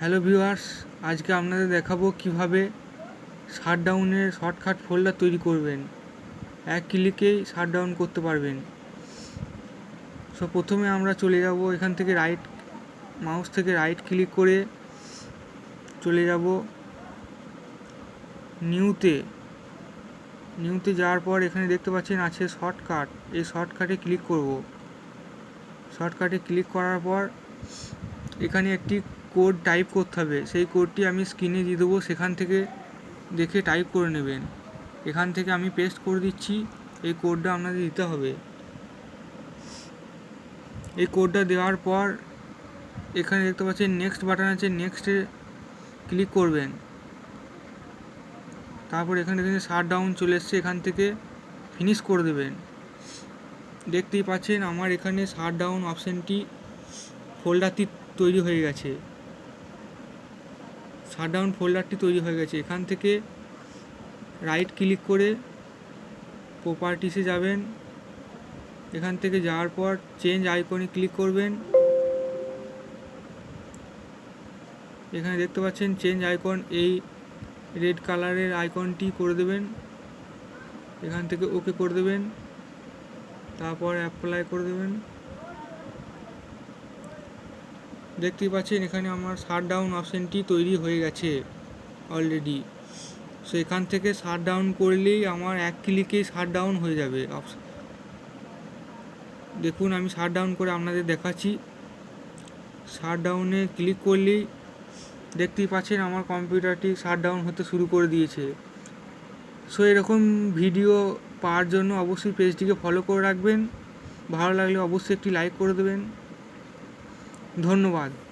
Hello viewers আজকে আপনাদের দেখাবো কীভাবে শাটডাউনের শর্টকাট ফোল্ডার তৈরি করবেন। এক ক্লিকেই শাটডাউন করতে পারবেন। সো প্রথমে আমরা চলে যাব এখান থেকে রাইট মাউস থেকে রাইট ক্লিক করে চলে যাব নিউতে। নিউতে যাওয়ার পর এখানে দেখতে পাচ্ছেন আছে শর্টকাট এই শর্টকাটে ক্লিক করব। শর্টকাটে ক্লিক করার পর এখানে একটি কোড টাইপ করতে হবে, সেই কোডটি আমি স্ক্রিনে দিয়ে দেবো, সেখান থেকে দেখে টাইপ করে নেবেন। এখান থেকে আমি পেস্ট করে দিচ্ছি, এই কোডটা আপনাদের দিতে হবে। এই কোডটা দেওয়ার পর, এখানে দেখতে পাচ্ছেন নেক্সট বাটন আছে নেক্সটে ক্লিক করবেন। তারপর এখানে দেখেন শাট ডাউন চলে এসছে, এখান থেকে ফিনিশ করে দেবেন। দেখতেই পাচ্ছেন আমার এখানে শাট ডাউন অপশানটি ফোল্ডারটি তৈরি হয়ে গেছে। শাটডাউন ফোল্ডারটি তৈরি হয়ে গেছে। এখান থেকে রাইট ক্লিক করে প্রপার্টিসে যাবেন। এখান থেকে যাওয়ার পর চেঞ্জ আইকনে ক্লিক করবেন। এখানে দেখতে পাচ্ছেন চেঞ্জ আইকন এই রেড কালারের আইকনটি করে দেবেন। এখান থেকে ওকে করে দেবেন। তারপর অ্যাপ্লাই করে দেবেন। দেখতেই পাচ্ছেন, এখানে আমার শাট ডাউন অপশানটি তৈরি হয়ে গেছে অলরেডি সো এখান থেকে শাট ডাউন করলেই আমার এক ক্লিকেই শাট ডাউন হয়ে যাবে দেখুন আমি শাট ডাউন করে আপনাদের দেখাচ্ছি। শাট ডাউনে ক্লিক করলেই দেখতেই পাচ্ছেন আমার কম্পিউটারটি শাট ডাউন হতে শুরু করে দিয়েছে। সো এরকম ভিডিও পাওয়ার জন্য অবশ্যই পেজটিকে ফলো করে রাখবেন। ভালো লাগলে অবশ্যই একটি লাইক করে দেবেন। ধন্যবাদ।